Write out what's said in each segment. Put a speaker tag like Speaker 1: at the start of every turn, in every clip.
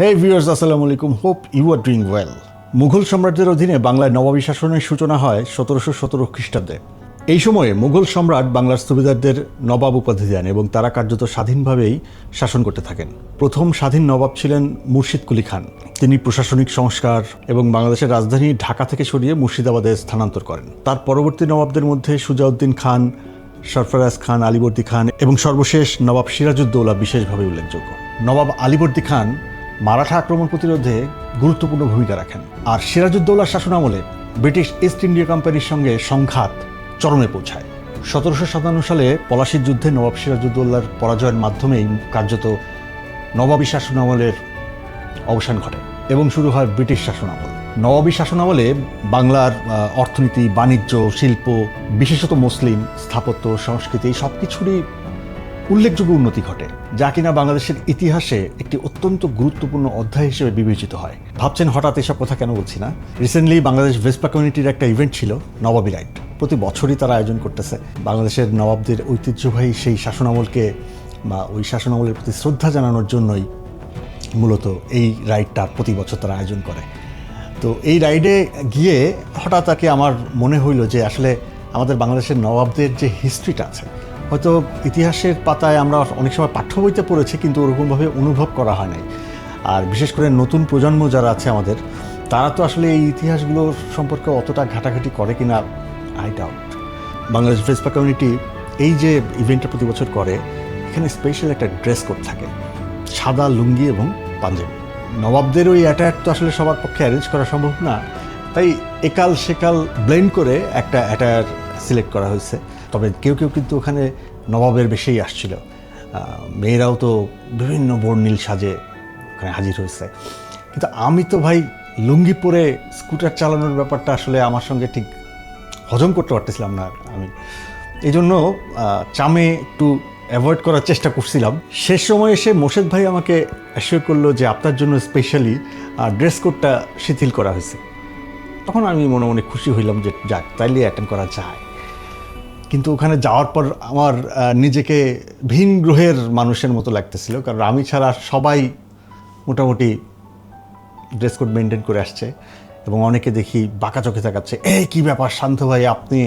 Speaker 1: হে viewers আসসালামু আলাইকুম। Hope you are doing well Mughal সম্রাটদের অধীনে বাংলায় নবাবী শাসনের সূচনা হয় সতেরোশো সতেরো খ্রিস্টাব্দে। এই সময়ে মুঘল সম্রাট বাংলার সুবিধারদের নবাব উপাধি দেন এবং তারা কার্যত স্বাধীনভাবেই শাসন করতে থাকেন। প্রথম স্বাধীন নবাব ছিলেন মুর্শিদ কুলি খান। তিনি প্রশাসনিক সংস্কার এবং বাংলাদেশের রাজধানী ঢাকা থেকে সরিয়ে মুর্শিদাবাদে স্থানান্তর করেন। তার পরবর্তী নবাবদের মধ্যে সুজাউদ্দিন খান, সরফরাজ খান, আলিবর্দী খান এবং সর্বশেষ নবাব সিরাজউদ্দৌলা বিশেষভাবে উল্লেখযোগ্য। নবাব আলিবর্দী খান মারাঠা আক্রমণ প্রতিরোধে গুরুত্বপূর্ণ ভূমিকা রাখেন। আর সিরাজউদ্দৌলার শাসনামলে ব্রিটিশ ইস্ট ইন্ডিয়া কোম্পানির সঙ্গে সংঘাত চরমে পৌঁছায়। সতেরোশো সাতান্ন সালে পলাশির যুদ্ধে নবাব সিরাজউদ্দৌলার পরাজয়ের মাধ্যমেই কার্যত নবাবী শাসনামলের অবসান ঘটে এবং শুরু হয় ব্রিটিশ শাসনামল নবাবী শাসনামলে বাংলার অর্থনীতি, বাণিজ্য, শিল্প, বিশেষত মুসলিম, স্থাপত্য, সংস্কৃতি সব কিছুরই উল্লেখযোগ্য উন্নতি ঘটে, যা কিনা বাংলাদেশের ইতিহাসে একটি অত্যন্ত গুরুত্বপূর্ণ অধ্যায় হিসেবে বিবেচিত হয়। ভাবছেন হঠাৎ এসব কথা কেন বলছি না? রিসেন্টলি বাংলাদেশ ভেস্পা কমিউনিটির একটা ইভেন্ট ছিল, নবাবী রাইড প্রতি বছরই তারা আয়োজন করতেছে। বাংলাদেশের নবাবদের ঐতিহ্যবাহী সেই শাসনামলকে বা ওই শাসনামলের প্রতি শ্রদ্ধা জানানোর জন্যই মূলত এই রাইডটা প্রতি বছর তারা আয়োজন করে। তো এই রাইডে গিয়ে হঠাৎ আর কি আমার মনে হইল যে আসলে আমাদের বাংলাদেশের নবাবদের যে হিস্ট্রিটা আছে হয়তো ইতিহাসের পাতায় আমরা অনেক সময় পাঠ্য বইতে পড়েছি, কিন্তু ওরকমভাবে অনুভব করা হয় নাই। আর বিশেষ করে নতুন প্রজন্ম যারা আছে আমাদের, তারা তো আসলে এই ইতিহাসগুলো সম্পর্কে অতটা ঘাটাঘাটি করে কিনা I doubt Bangladesh Vespa community এই যে ইভেন্টটা প্রতি বছর করে, এখানে স্পেশাল একটা ড্রেস কোড থাকে। সাদা লুঙ্গি এবং পাঞ্জাবি। নবাবদের ওই অ্যাটায়ার তো আসলে সবার পক্ষে অ্যারেঞ্জ করা সম্ভব না। তাই একাল সেকাল ব্লেন্ড করে একটা অ্যাটায়ার সিলেক্ট করা হয়েছে। তবে কেউ কেউ কিন্তু ওখানে নবাবের বেশেই আসছিল। মেয়েরাও তো বিভিন্ন বর্ণিল সাজে ওখানে হাজির হয়েছে। কিন্তু আমি তো ভাই লুঙ্গি পরে স্কুটার চালানোর ব্যাপারটা আসলে আমার সঙ্গে ঠিক হজম করতে পারতেছিলাম না আমি। এই জন্য চামে একটু অ্যাভয়েড করার চেষ্টা করছিলাম। শেষ সময় এসে মোশেদ ভাই আমাকে অ্যাসিওর করল যে আপনার জন্য স্পেশালি ড্রেস কোডটা শিথিল করা হয়েছে। তখন আমি মনে মনে খুশি হইলাম যে যাক তাইলে অ্যাটেন্ড করা যায়। কিন্তু ওখানে যাওয়ার পর আমার নিজেকে ভিন গ্রহের মানুষের মতো লাগতেছিল। কারণ আমি ছাড়া সবাই মোটামুটি ড্রেস কোড মেনটেন করে আসছে এবং অনেকে দেখি বাঁকা চোখে তাকাচ্ছে, এই কী ব্যাপার শান্ত ভাই, আপনি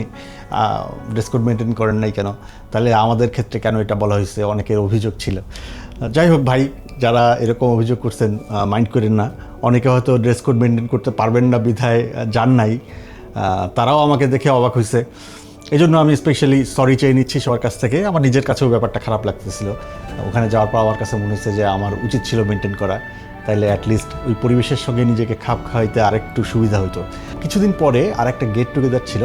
Speaker 1: ড্রেস কোড মেনটেন করেন নাই কেন? তাহলে আমাদের ক্ষেত্রে কেন এটা বলা হয়েছে? অনেকের অভিযোগ ছিল। যাই হোক ভাই, যারা এরকম অভিযোগ করছেন মাইন্ড করেন না। অনেকে হয়তো ড্রেস কোড মেনটেন করতে পারবেন না বিধায় যান নাই। তারাও আমাকে দেখে অবাক হয়েছে এই জন্য আমি স্পেশালি সরি চেয়ে নিচ্ছি সবার কাছ থেকে। আমার নিজের কাছেও ব্যাপারটা খারাপ লাগতেছিল। ওখানে যাওয়ার পর আমার কাছে মনে হচ্ছে যে আমার উচিত ছিল মেনটেন করা। তাইলে অ্যাটলিস্ট ওই পরিবেশের সঙ্গে নিজেকে খাপ খাওয়াইতে আরেকটু সুবিধা হতো কিছুদিন পরে আর একটা গেট টুগেদার ছিল।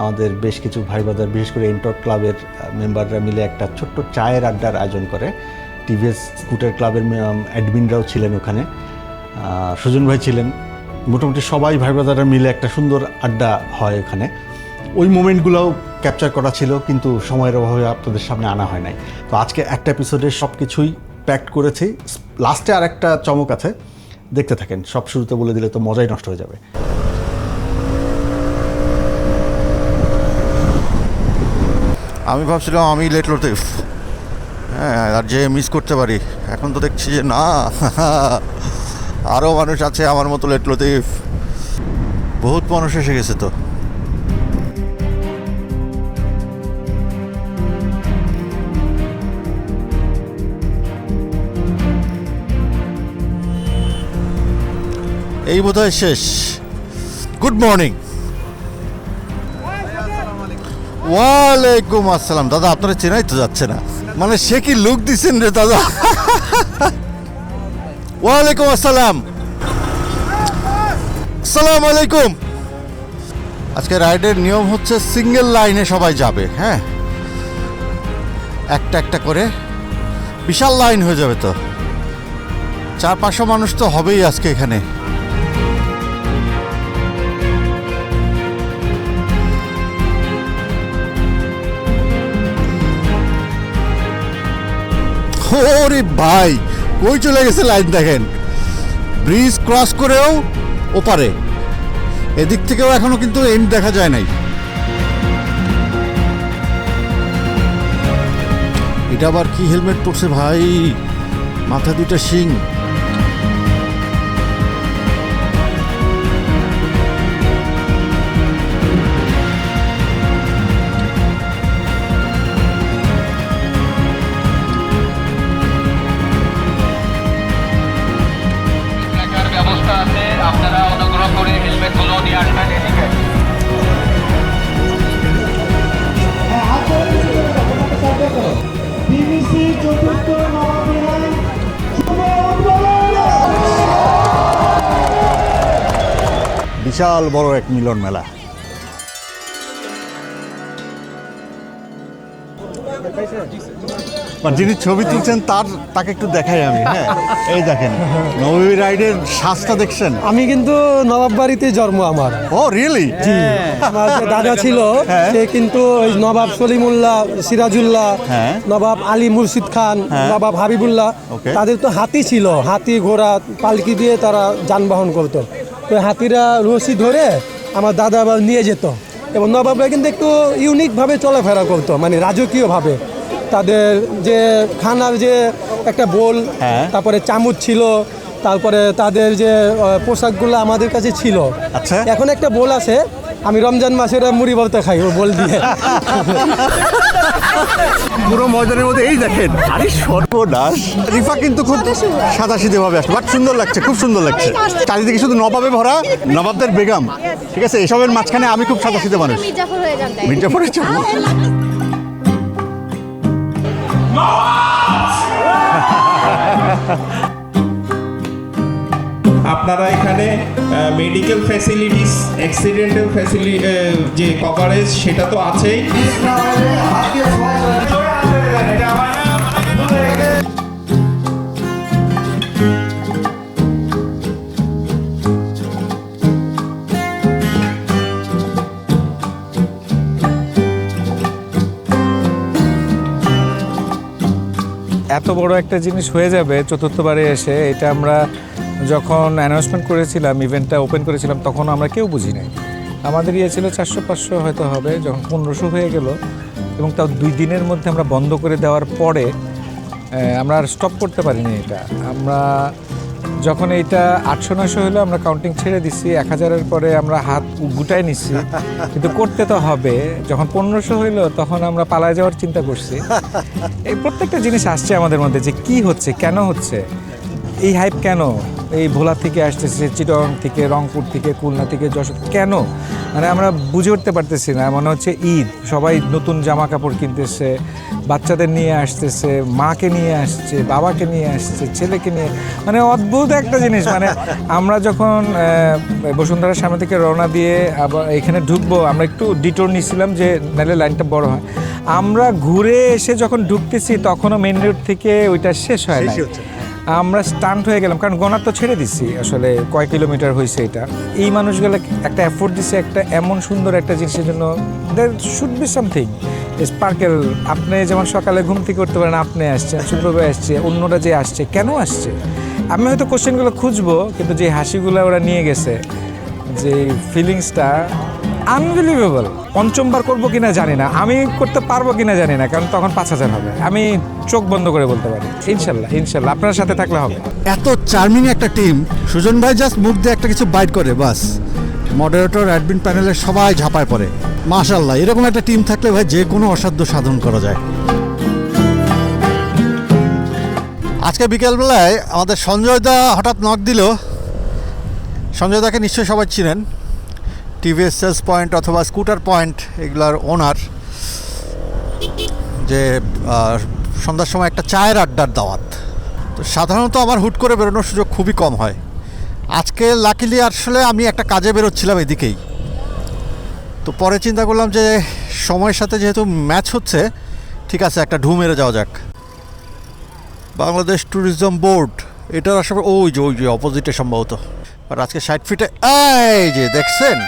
Speaker 1: আমাদের বেশ কিছু ভাই বাদার বিশেষ করে এন্টর ক্লাবের মেম্বাররা মিলে একটা ছোট্ট চায়ের আড্ডার আয়োজন করে। টিভিএস স্কুটার ক্লাবের অ্যাডমিনরাও ছিলেন ওখানে। সুজন ভাই ছিলেন। মোটামুটি সবাই ভাই ব্রাদাররা মিলে একটা সুন্দর আড্ডা হয় ওখানে। ওই মোমেন্টগুলোও ক্যাপচার করা ছিল, কিন্তু সময়ের অভাবে আপনাদের সামনে আনা হয় নাই। তো আজকে একটা এপিসোডে সব কিছুই প্যাক্ট করেছি। লাস্টে আর একটা চমক আছে, দেখতে থাকেন। সব শুরুতে বলে দিলে তো মজাই নষ্ট হয়ে যাবে।
Speaker 2: আমি ভাবছিলাম আমি লেট লতিফ হ্যাঁ আর যে মিস করতে পারি। এখন তো দেখছি যে না আরও মানুষ আছে আমার মতো লেট লতিফ বহুত মানুষ এসে গেছে তো। এই বোধহয় শেষ। গুড মর্নিং ওয়ালাইকুম আসসালাম। দাদা, আপনারা চেনাই তো যাচ্ছে না। মানে সে কি লুক দিচ্ছেন রে দাদা? ওয়ালাইকুম আসসালাম। আসসালামু আলাইকুম। আজকে রাইডের নিয়ম হচ্ছে সিঙ্গেল লাইনে সবাই যাবে হ্যাঁ? একটা একটা করে বিশাল লাইন হয়ে যাবে তো। চার পাঁচশো মানুষ তো হবেই আজকে এখানে। ওরে ভাই, কই চলে গেছে লাইন দেখেন? ব্রিজ ক্রস করেও ওপারে। এদিক থেকেও এখনও কিন্তু এন্ড দেখা যায় নাই। এটা আবার কি হেলমেট পরছে ভাই? মাথা দুইটা শিং।
Speaker 1: বিশাল বড় এক মিলন মেলা। যিনি ছবি তুলছেন তার তাকে একটু দেখাই আমি হ্যাঁ। এই দেখেন নবী রাইডের শ্বাসটা দেখছেন?
Speaker 3: আমি কিন্তু নবাব বাড়িতে জন্ম আমার।
Speaker 1: ও রিয়েলি
Speaker 3: জি আমার যে দাদা ছিল
Speaker 1: হ্যাঁ।
Speaker 3: সে কিন্তু ওই নবাব সলিমুল্লাহ সিরাজুল্লাহ
Speaker 1: হ্যাঁ।
Speaker 3: নবাব আলী মুর্শিদ খান
Speaker 1: হ্যাঁ।
Speaker 3: নবাব হাবিবুল্লাহ তাদের তো হাতি ছিল হাতি ঘোড়া পালকি দিয়ে তারা যানবাহন করতো। তো হাতিরা রশি ধরে আমার দাদা আবার নিয়ে যেত এবং নবাবরা কিন্তু একটু ইউনিকভাবে চলাফেরা করতো মানে রাজকীয়ভাবে তাদের যে খানার যে একটা বোল
Speaker 1: হ্যাঁ।
Speaker 3: তারপরে চামচ ছিল তারপরে তাদের যে পোশাকগুলো আমাদের কাছে ছিল
Speaker 1: আচ্ছা।
Speaker 3: এখন একটা বোল আছে আমি রমজান মাসের মুড়ি বলতে খাই ও বোল দিয়ে
Speaker 1: পুরো ময়দানের মধ্যে এই দেখেন। আরে সর্বনাশ। রিফা কিন্তু খুব সাদা সিধে ভাবে আসছে বাট সুন্দর লাগছে খুব সুন্দর লাগছে। চারিদিকে শুধু নবাবে ভরা নবাবদের বেগম। ঠিক আছে এসবের মাঝখানে আমি খুব সাদা সিধে মানুষ।
Speaker 4: মির্জাফর হয়ে যান
Speaker 1: মির্জাফর
Speaker 5: আপনারা এখানে মেডিকেল ফ্যাসিলিটিস অ্যাক্সিডেন্টাল ফ্যাসিলি যে কভারেজ সেটা তো আছেই।
Speaker 6: এত বড় একটা জিনিস হয়ে যাবে চতুর্থবারে এসে, এটা আমরা যখন অ্যানাউন্সমেন্ট করেছিলাম ইভেন্টটা ওপেন করেছিলাম তখন আমরা কেউ বুঝি নাই। আমাদের ইয়ে ছিল চারশো, পাঁচশো হয়তো হবে, যখন পনেরোশো হয়ে গেল, এবং তাও দুই দিনের মধ্যে আমরা বন্ধ করে দেওয়ার পরে আমরা আর স্টপ করতে পারিনি এটা। আমরা যখন এইটা আটশো, নয়শো হলো, আমরা কাউন্টিং ছেড়ে দিচ্ছি এক হাজারের পরে আমরা হাত গুটায় নিচ্ছি কিন্তু করতে তো হবে। যখন পনেরোশো হইল, তখন আমরা পালায় যাওয়ার চিন্তা করছি। এই প্রত্যেকটা জিনিস আসছে আমাদের মধ্যে যে কি হচ্ছে, কেন হচ্ছে? এই হাইপ কেন? এই ভোলা থেকে আসতেছে, চিটং থেকে, রংপুর থেকে, খুলনা থেকে, যশোর কেন? মানে আমরা বুঝে উঠতে পারতেছি না। মনে হচ্ছে ঈদ, সবাই নতুন জামা কাপড় কিনতেছে, বাচ্চাদের নিয়ে আসতেছে, মাকে নিয়ে আসছে, বাবাকে নিয়ে আসছে, ছেলেকে নিয়ে। মানে অদ্ভুত একটা জিনিস। মানে আমরা যখন বসুন্ধরার সামনে থেকে রওনা দিয়ে আবার এখানে ঢুকবো, আমরা একটু ডিটোর নিছিলাম যে নাহলে লাইনটা বড় হয়। আমরা ঘুরে এসে যখন ঢুকতেছি, তখনও মেন রোড থেকে ওইটা শেষ হয়। আমরা স্টান্ট হয়ে গেলাম, কারণ গণার তো ছেড়ে দিচ্ছি আসলে কয় কিলোমিটার হয়েছে এটা। এই মানুষগুলো একটা এফোর্ট দিছে একটা এমন সুন্দর একটা জিনিসের জন্য there should be something sparkle আপনি যেমন সকালে ঘুম থেকে করতে পারেন, আপনি আসছেন সুপ্রভাই আসছে, অন্যরা যে আসছে, কেন আসছে? আমি হয়তো কোশ্চেনগুলো খুঁজবো, কিন্তু যে হাসিগুলো ওরা নিয়ে গেছে, যে ফিলিংসটা আনবিলিভেবল পঞ্চমবার করব কিনা জানি না। আমি করতে পারব কিনা জানি না, কারণ তখন পাঁচ হাজার হবে। আমি চোখ বন্ধ করে বলতে পারি। ইনশাল্লাহ ইনশাল্লাহ। আপনার সাথে থাকলে হবে।
Speaker 2: এত চার্মিং একটা টিম সুজন ভাই জাস্ট মুখ দিয়ে একটা কিছু বাইট করে, বাস। মডারেটর অ্যাডমিন প্যানেলের সবাই ঝাঁপায় পড়ে। মাশাল্লাহ, এরকম একটা টিম থাকলে ভাই যে কোনো অসাধ্য সাধন করা যায়। আজকে বিকেলবেলায় আমাদের সঞ্জয় দা হঠাৎ নক দিল। সঞ্জয় দাকে নিশ্চয়ই সবাই চিনেন। টিভিএস সেলস পয়েন্ট অথবা স্কুটার পয়েন্ট, এগুলার ওনার যে সন্ধ্যার সময় একটা চায়ের আড্ডার দাওয়াত। তো সাধারণত আমার হুট করে বেরোনোর সুযোগ খুবই কম হয়। আজকে লাকিলি আসলে আমি একটা কাজে বেরোচ্ছিলাম এদিকেই। তো পরে চিন্তা করলাম যে, সময়ের সাথে যেহেতু ম্যাচ হচ্ছে, ঠিক আছে, একটা ঢু মেরে যাওয়া যাক। বাংলাদেশ ট্যুরিজম বোর্ড এটার আসলে ওই যে ওই যে অপোজিটে সম্ভবত। আর আজকে ষাট ফিটে এই যে, দেখছেন?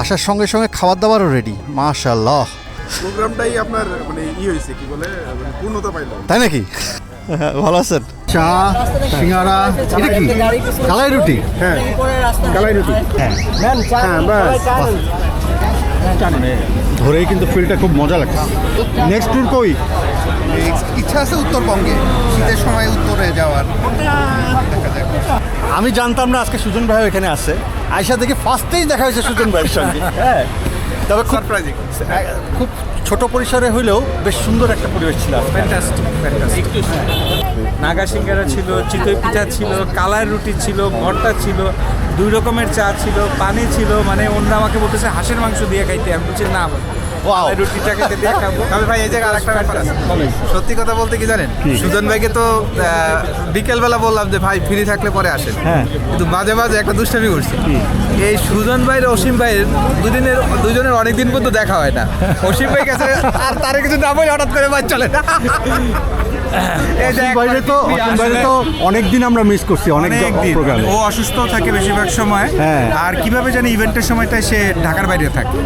Speaker 2: আসার সঙ্গে সঙ্গে খাবার দাবারও রেডি মাশাল্লাহ
Speaker 7: প্রোগ্রামটাই আপনার মানে ই হয়েছে কি বলে মানে পূর্ণতা পাইলো।
Speaker 2: তাই নাকি? ভালো আছেন? চা সিঙ্গারা এটা কি? কালাই রুটি?
Speaker 7: হ্যাঁ কালাই রুটি। হ্যাঁ। বাস।
Speaker 1: মানে ধরেই কিন্তু ফিলটা খুব মজা লাগছে। নেক্সট ট্যুর কই?
Speaker 8: ইচ্ছা আছে উত্তরবঙ্গে। শীতের সময় উত্তরে যাওয়ার।
Speaker 2: আমি জানতাম না আজকে সুজন ভাই এখানে আছে। আয়সা থেকে ফার্স্টেই দেখা হয়েছে সুজন ভাইয়ের সঙ্গে। হ্যাঁ। তবে খুব
Speaker 7: সারপ্রাইজিং
Speaker 2: খুব
Speaker 1: ছোট পরিসরে হইলেও বেশ সুন্দর একটা পরিবেশ ছিল
Speaker 6: ফ্যান্টাস্টিক নাগা সিঙ্গারা ছিল চিতই পিঠা ছিল কালার রুটি ছিল ভর্তা ছিল দুই রকমের চা ছিল পানি ছিল মানে অন্য আমাকে বলতেছে হাঁসের মাংস দিয়ে খাইতে। আমি বলছি না কালাই রুটিটা খেতে দিয়ে খাব।
Speaker 4: তবে ভাই এই জায়গায় আরেকটা ব্যাপার আছে। সত্যি কথা বলতে কি জানেন? সুজন ভাইকে তো বিকেল বেলা বললাম যে ভাই ফ্রি থাকলে পরে আসেন। কিন্তু মাঝে মাঝে একটা দুষ্টামি করছি। এই সুজন ভাইয়ের অসীম ভাইয়ের দুদিনের দুজনের অনেকদিন পর্যন্ত দেখা হয় না। অসীম ভাই কাছে আর তার কিছু না বলে হঠাৎ করে ভাই চলে না
Speaker 1: বাইরে তো বাইরে তো অনেক দিন আমরা মিস করছি অনেক প্রোগ্রামে
Speaker 9: ও অসুস্থ থাকে বেশিরভাগ সময়।
Speaker 1: হ্যাঁ।
Speaker 9: আর কীভাবে জানি ইভেন্টের সময়টায় সে ঢাকার বাইরে থাকে।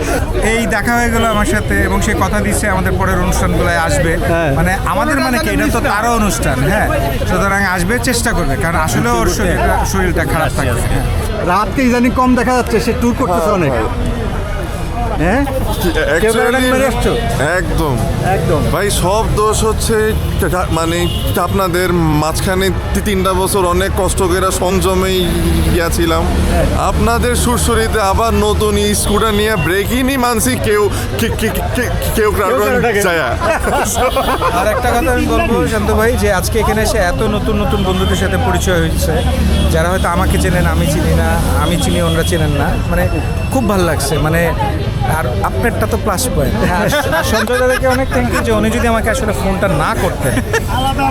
Speaker 9: এই দেখা হয়ে গেল আমার সাথে এবং সে কথা দিচ্ছে আমাদের পরের অনুষ্ঠানগুলোয় আসবে।
Speaker 1: হ্যাঁ।
Speaker 9: মানে আমাদের মানে কি এটা তো তারও অনুষ্ঠান হ্যাঁ। সুতরাং আসবে চেষ্টা করবে কারণ আসলে ওর শরীরটা শরীরটা খারাপ থাকবে হ্যাঁ।
Speaker 1: রাতকে ইদানিং কম দেখা যাচ্ছে সে ট্যুর করতেছে অনেক। হ্যাঁ?
Speaker 10: একদম।
Speaker 1: একদম।
Speaker 10: ভাই সব দোষ হচ্ছে মানে আপনাদের মাঝখানে তিনটা বছর অনেক কষ্ট করে সংযমেই গিয়েছিলাম। আপনাদের সুরসুরিতে আবার নতুন স্কুটার নিয়ে ব্রেকিংই মানছি কেউ কেউ
Speaker 6: আর একটা কথা আমি বলব শান্ত ভাই যে আজকে এখানে এসে এত নতুন নতুন বন্ধুদের সাথে পরিচয় হয়েছে। যারা হয়তো আমাকে চেনেন আমি চিনি না আমি চিনি ওনারা চেনেন না। মানে খুব ভালো লাগছে। মানে আর আপনারটা তো প্লাস পয়েন্ট সঞ্জয় দাদাকে অনেক থ্যাংক ইউ যে উনি যদি আমাকে আসলে ফোনটা না করতেন।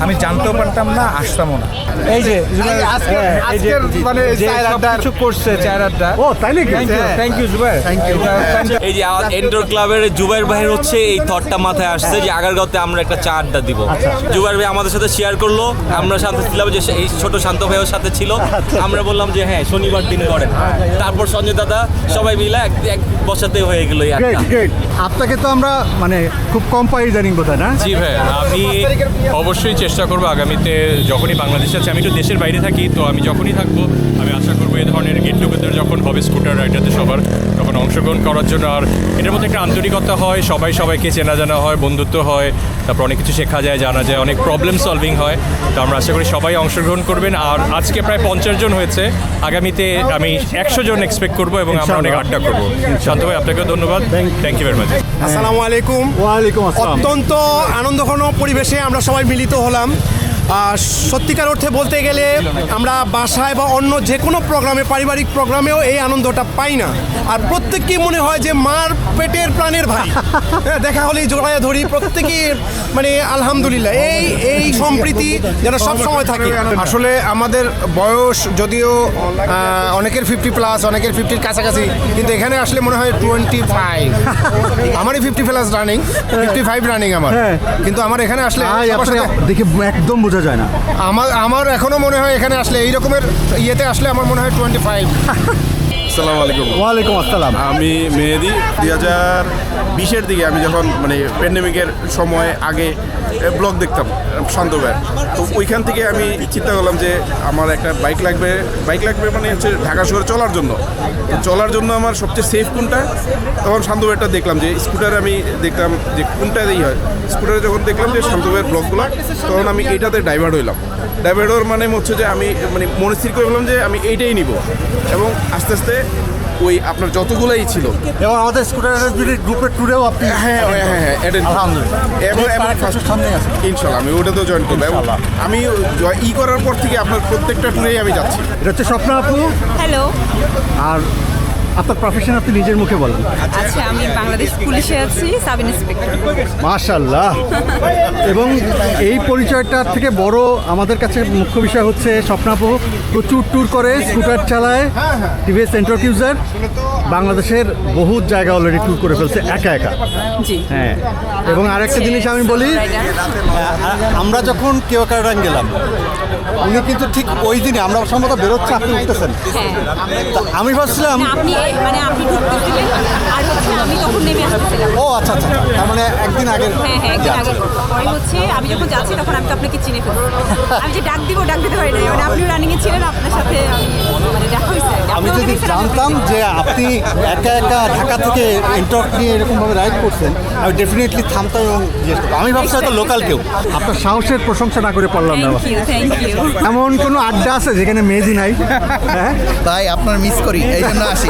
Speaker 6: আমি জানতেও পারতাম না আসতামও না। এই যে জুবাইর, এই যে যে
Speaker 4: চায়ের
Speaker 6: সব
Speaker 4: আড্ডার-
Speaker 6: কিছু করছে চায়ের
Speaker 1: ও তাই নাকি?
Speaker 6: থ্যাংক ইউ জুবাইর
Speaker 11: এই যে এন্ডোর ক্লাবের জুবাইর ভাইয়ের হচ্ছে এই থটটা মাথায় আসছে যে আগারগাঁওতে আমরা একটা চা আড্ডা দিব। জুবাইর ভাই আমাদের সাথে শেয়ার করল আমরা শান্ত ছিলাম যে এই ছোট শান্ত ভাইয়ের সাথে ছিল। আমরা বললাম যে হ্যাঁ শনিবার দিন করেন। তারপর সঞ্জয় দাদা সবাই মিলে এক এক বসাতে হয়ে গেল
Speaker 1: আপনাকে তো আমরা মানে খুব কম পাই ইদানিং বোধহয় না?
Speaker 12: জি ভাই আমি অবশ্যই চেষ্টা করব আগামীতে যখনই বাংলাদেশে আছে আমি একটু দেশের বাইরে থাকি তো আমি যখনই থাকব আমি আশা করব এই ধরনের গেট টুগেদার যখন হবে স্কুটার রাইডারদের সবার তখন অংশগ্রহণ করার জন্য। আর এটার মধ্যে একটা আন্তরিকতা হয় সবাই সবাইকে চেনা জানা হয় বন্ধুত্ব হয় তারপর অনেক কিছু শেখা যায় জানা যায় অনেক প্রবলেম সলভিং হয়। তো আমরা আশা করি সবাই অংশগ্রহণ করবেন। আর আজকে প্রায় পঞ্চাশ জন হয়েছে আগামীতে আমি একশো জন এক্সপেক্ট করব এবং আমরা অনেক আড্ডা করব। শান্ত ভাই আপনাকেও ধন্যবাদ। থ্যাংক ইউ ভেরি মাচ
Speaker 7: আসসালামু আলাইকুম।
Speaker 1: ওয়ালাইকুম আসসালাম।
Speaker 7: অত্যন্ত আনন্দঘন পরিবেশে আমরা সবাই মিলিত। হলাম। আর সত্যিকার অর্থে বলতে গেলে আমরা বাসায় বা অন্য যে কোনো প্রোগ্রামে, পারিবারিক প্রোগ্রামেও এই আনন্দটা পাই না। আর প্রত্যেককেই মনে হয় যে মার পেটের প্রাণের ভাই। হ্যাঁ, দেখা হলেই জোড়ায় ধরি প্রত্যেকেই মানে আলহামদুলিল্লাহ। এই এই সম্প্রীতি যেন সব সময় থাকে।
Speaker 4: আসলে আমাদের বয়স যদিও অনেকের ফিফটি প্লাস অনেকের ফিফটির কাছাকাছি কিন্তু এখানে আসলে মনে হয় টোয়েন্টি ফাইভ আমারই fifty plus running fifty five running আমার।
Speaker 1: হ্যাঁ।
Speaker 4: কিন্তু আমার এখানে আসলে
Speaker 1: দেখে একদম বোঝা যায় না।
Speaker 4: আমার আমার এখনও মনে হয় এখানে আসলে এই রকমের ইয়েতে আসলে আমার মনে হয় টোয়েন্টি ফাইভ
Speaker 5: আসসালামু আলাইকুম।
Speaker 1: ওয়ালাইকুম আসসালাম।
Speaker 5: আমি মেহেদি দুই হাজার বিশের দিকে আমি যখন মানে প্যান্ডেমিকের সময় আগে ব্লগ দেখতাম শান্তবের তো ওইখান থেকে আমি চিন্তা করলাম যে আমার একটা বাইক লাগবে। বাইক লাগবে মানে হচ্ছে ঢাকা শহরে চলার জন্য। তো চলার জন্য আমার সবচেয়ে সেফ কোনটা? তখন শান্তবেরটা দেখলাম যে স্কুটার আমি দেখলাম যে কোনটা এই হয়? স্কুটারে যখন দেখলাম যে শান্তবের ব্লগগুলো তখন আমি এইটাতে ডাইভার্ট হইলাম। ডাইভার্ট হওয়ার মানে হচ্ছে যে আমি মানে মনে স্থির করে বললাম যে আমি এইটাই নিব। এবং আস্তে আস্তে ওই আপনার যতগুলাই ছিল।
Speaker 1: এবং আমাদের স্কুটার যদি গ্রুপের ট্যুরেও আপনি
Speaker 5: হ্যাঁ হ্যাঁ হ্যাঁ হ্যাঁ করব।
Speaker 1: আলহামদুলিল্লাহ। সামনে আছে।
Speaker 5: ইনশাল্লাহ আমি ওটাতেও জয়েন করব। এবং আমি ই করার পর থেকে আপনার প্রত্যেকটা ট্যুরেই আমি যাচ্ছি।
Speaker 1: এটা হচ্ছে স্বপ্ন আপু।
Speaker 13: হ্যালো
Speaker 1: আর আপনার প্রফেশন আপনি নিজের মুখে বলেন।
Speaker 13: আচ্ছা আমি বাংলাদেশ পুলিশে আছি সাব ইন্সপেক্টর।
Speaker 1: মাশাল্লাহ এবং এই পরিচয়টার থেকে বড় আমাদের কাছে মুখ্য বিষয় হচ্ছে স্বপ্নাপু প্রচুর ট্যুর করে স্কুটার চালায় টিভিএস সেন্ট্রাল ইউজার বাংলাদেশের বহু জায়গা অলরেডি ট্যুর করে ফেলছে একা একা। হ্যাঁ। এবং আরেকটা জিনিস আমি বলি আমরা যখন কেউ কারণ গেলাম উনি কিন্তু ঠিক ওই দিনে আমরা সম্ভবত বেরোচ্ছে আপনি উঠতেছেন। আমি ভাবছিলাম
Speaker 13: আপনি মানে আপনি
Speaker 1: ও আচ্ছা আচ্ছা আচ্ছা। তার মানে একদিন আগে
Speaker 13: হ্যাঁ হ্যাঁ হচ্ছে আমি যখন যাচ্ছি তখন আমি তো আপনাকে চিনে ফেলছি। আমি যে ডাক দিব ডাক দিতে পারি না মানে রানিং এ ছিলেন আপনার সাথে আমি মানে
Speaker 1: যদি জানতাম যে আপনি একা একা ঢাকা থেকে ইন্টারক নিয়ে এরকমভাবে রাইড করছেন আমি ডেফিনেটলি থামতাম এবং জিজ্ঞেস করতাম। আমি ভাবছি হয়তো লোকাল কেউ।
Speaker 2: আপনার সাহসের প্রশংসা না করে পারলাম না এমন কোনো আড্ডা আছে যেখানে মেহেদি নাই? হ্যাঁ?
Speaker 8: তাই আপনার মিস করি এই জন্য আসি।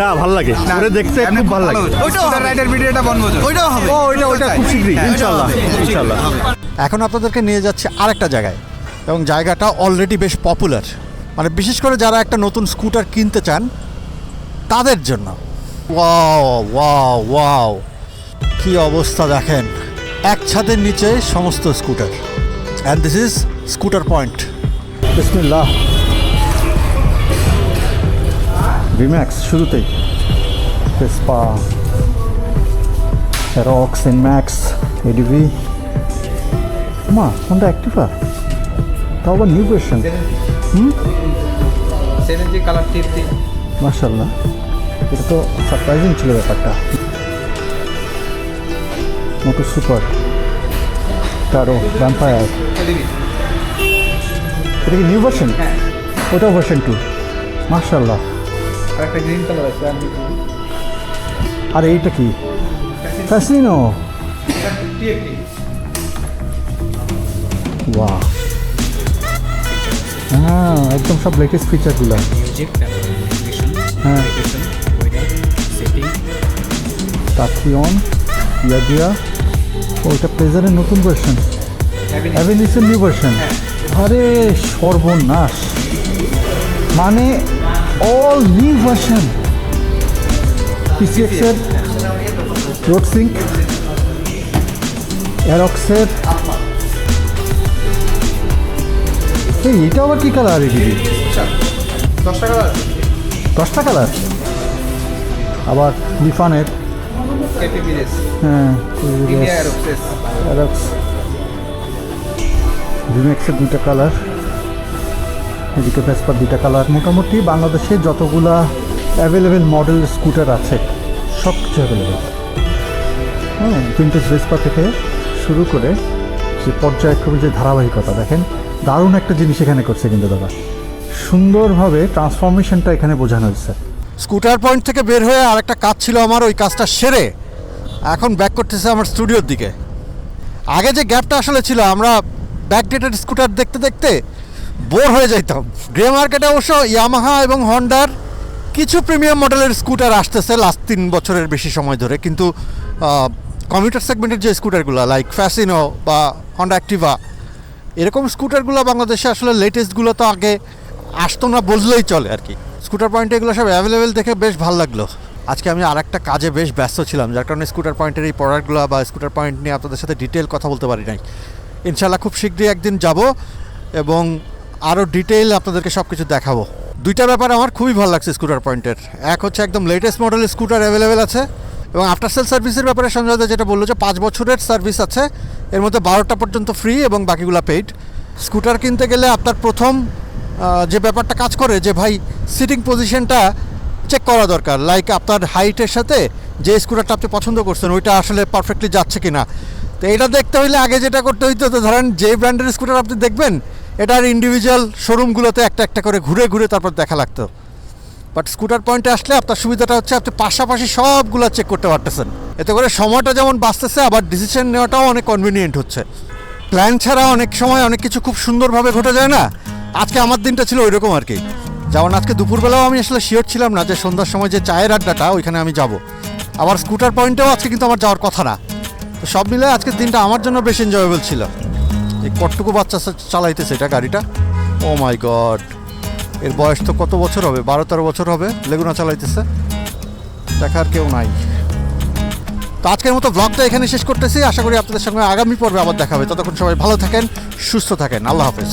Speaker 2: না ভালো লাগে। ওরে দেখতে খুব ভালো লাগে।
Speaker 7: স্কুটার রাইডের ভিডিওটা
Speaker 8: ওইটাও হবে।
Speaker 2: ও ওইটা ওইটা খুব শীঘ্রই
Speaker 8: হ্যাঁ, হবে।
Speaker 2: ইনশাল্লাহ। এখন আপনাদেরকে নিয়ে যাচ্ছে আরেকটা জায়গায়। এবং জায়গাটা অলরেডি বেশ পপুলার মানে বিশেষ করে যারা একটা নতুন স্কুটার কিনতে চান তাদের জন্য। Wow wow wow. কি অবস্থা দেখেন। এক ছাদের নিচে সমস্ত scooter. And this is scooter point বিসমিল্লাহ। ভিম্যাক্স শুরুতেই। Vespa, রক্স ম্যাক্স এডিভি মা কোনটা অ্যাক্টিভা তাও আবার new version hmm?
Speaker 7: Seventy colour টিপটি
Speaker 2: মার্শাল্লাহ এটা তো সারপ্রাইজিং ছিল ব্যাপারটা। মোটর সুপার তারও ভ্যাম্পায়ার এটা কি নিউ ভার্সন ওটাও ভার্সন টু মার্শাল্লাহ
Speaker 7: আর একটা গ্রিন কালার আছে আর
Speaker 2: আর এইটা কি? ফ্যাসিনো ওয়া হ্যাঁ একদম সব লেটেস্ট ফিচারগুলো হ্যাঁ। তাথিয়ন ইয়াদিয়া ওইটা প্লেজারের নতুন ভার্সন অ্যাভেনিসের নিউ ভার্সন আরে সর্বনাশ। মানে অল নিউ ভার্সন পিসিএক্সের রোড সিঙ্ক অ্যারক্সের এই এটা আবার কি কালার এদিকে
Speaker 7: দশটা কালার
Speaker 2: দশটা কালার আবার লিফানের হ্যাঁ
Speaker 7: এরোপ্রেস
Speaker 2: দুইটা কালার এদিকে ভেসপার দুইটা কালার মোটামুটি বাংলাদেশে যতগুলা অ্যাভেলেবেল মডেল স্কুটার আছে সব কিছু অ্যাভেলেবেল হ্যাঁ ভিন্টেজ ভেসপা থেকে শুরু করে যে পর্যায়ক্রমে যে ধারাবাহিকতা দেখেন দারুণ একটা জিনিস এখানে করছে কিন্তু দাদা। সুন্দরভাবে ট্রান্সফরমেশনটা এখানে বোঝানো হয়েছে। স্কুটার পয়েন্ট থেকে বের হয়ে আরেকটা কাজ ছিল আমার, ওই কাজটা সেরে এখন ব্যাক করতেছে আমার স্টুডিওর দিকে। আগে যে গ্যাপটা আসলে ছিল, আমরা ব্যাকডেটেড স্কুটার দেখতে দেখতে বোর হয়ে যাইতাম। গ্রে মার্কেটে অবশ্য ইয়ামাহা এবং হন্ডার কিছু প্রিমিয়াম মডেলের স্কুটার আসতেছে লাস্ট তিন বছরের বেশি সময় ধরে। কিন্তু কম্পিউটার সেগমেন্টের যে স্কুটারগুলো লাইক ফ্যাসিনো বা হন্ডা অ্যাক্টিভা এরকম স্কুটারগুলো বাংলাদেশে আসলে লেটেস্টগুলো তো আগে আসতো না বললেই চলে আর কি। স্কুটার পয়েন্টে এগুলো সব অ্যাভেলেবেল দেখে বেশ ভালো লাগল। আজকে আমি আর একটা কাজে বেশ ব্যস্ত ছিলাম, যার কারণে স্কুটার পয়েন্টের এই প্রোডাক্টগুলো বা স্কুটার পয়েন্ট নিয়ে আপনাদের সাথে ডিটেল কথা বলতে পারি নাই। ইনশাল্লাহ খুব শীঘ্রই একদিন যাব এবং আরও ডিটেল আপনাদেরকে সব কিছু দেখাবো। দুইটা ব্যাপার আমার খুবই ভালো লাগছে স্কুটার পয়েন্টের। এক হচ্ছে একদম লেটেস্ট মডেলের স্কুটার অ্যাভেলেবেল আছে এবং আফটার সেল সার্ভিসের ব্যাপারে সঞ্জয় দা যেটা বলল যে পাঁচ বছরের সার্ভিস আছে, এর মধ্যে বারোটা পর্যন্ত ফ্রি এবং বাকিগুলো পেইড স্কুটার কিনতে গেলে আপনার প্রথম যে ব্যাপারটা কাজ করে যে ভাই সিটিং পজিশনটা চেক করা দরকার। লাইক আপনার হাইটের সাথে যে স্কুটারটা আপনি পছন্দ করছেন, ওইটা আসলে পারফেক্টলি যাচ্ছে কি না তো এটা দেখতে হইলে আগে যেটা করতে হইতো, তো ধরেন যে ব্র্যান্ডের স্কুটার আপনি দেখবেন, এটার ইন্ডিভিজুয়াল শোরুমগুলোতে একটা একটা করে ঘুরে ঘুরে তারপর দেখা লাগতো। বাট স্কুটার পয়েন্টে আসলে আপনার সুবিধাটা হচ্ছে আপনি পাশাপাশি সবগুলো চেক করতে পারতেছেন। এতে করে সময়টা যেমন বাঁচতেছে, আবার ডিসিশন নেওয়াটাও অনেক কনভিনিয়েন্ট হচ্ছে। প্ল্যান ছাড়া অনেক সময় অনেক কিছু খুব সুন্দরভাবে ঘটে যায় না। আজকে আমার দিনটা ছিল ওইরকম আর কি। যেমন আজকে দুপুরবেলাও আমি আসলে শিওর ছিলাম না যে সন্ধ্যার সময় যে চায়ের আড্ডাটা, ওইখানে আমি যাব। আবার স্কুটার পয়েন্টেও আজকে কিন্তু আমার যাওয়ার কথা না। তো সব মিলে আজকের দিনটা আমার জন্য বেশ এনজয়েবল ছিল। এই কটটুকু বাচ্চা চালাইতেছে এটা গাড়িটা। ও মাই গড এর বয়স তো কত বছর হবে? বারো তেরো বছর হবে? লেগুনা চালাইতেছে। দেখার কেউ নাই। তো আজকের মতো ব্লগটা এখানে শেষ করতেছি। আশা করি আপনাদের সঙ্গে আগামী পর্বে আবার দেখা হবে ততক্ষণ সবাই ভালো থাকেন, সুস্থ থাকেন। আল্লাহ হাফেজ।